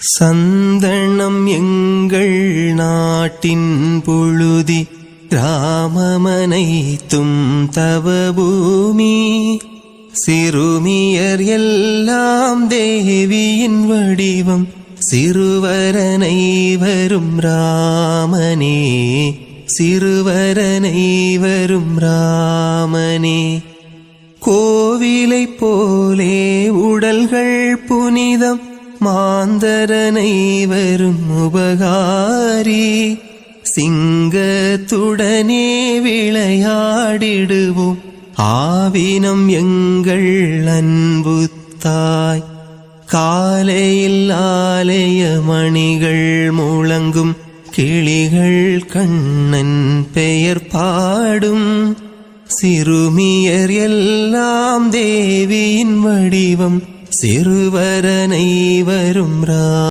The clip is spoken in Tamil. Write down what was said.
சந்தனம் எங்கள் நாட்டின் புழுதி கிராமமனைத்தும் தவபூமி. சிறுமியர் எல்லாம் தேவியின் வடிவம் சிறுவரனை வரும் ராமனே. சிறுவரனை வரும் ராமனே. கோவிலை போலே உடல்கள் புனிதம் மாந்தரனை வரும் உபகாரி சிங்கத்துடனே விளையாடிடுவோம். ஆவினம் எங்கள் அன்புத்தாய் தாய் காலையில் ஆலய மணிகள் முழங்கும் கிளிகள் கண்ணன் பெயர் பாடும். சிறுமியர் எல்லாம் தேவியின் வடிவம் சிறுவரனை வரும் ரா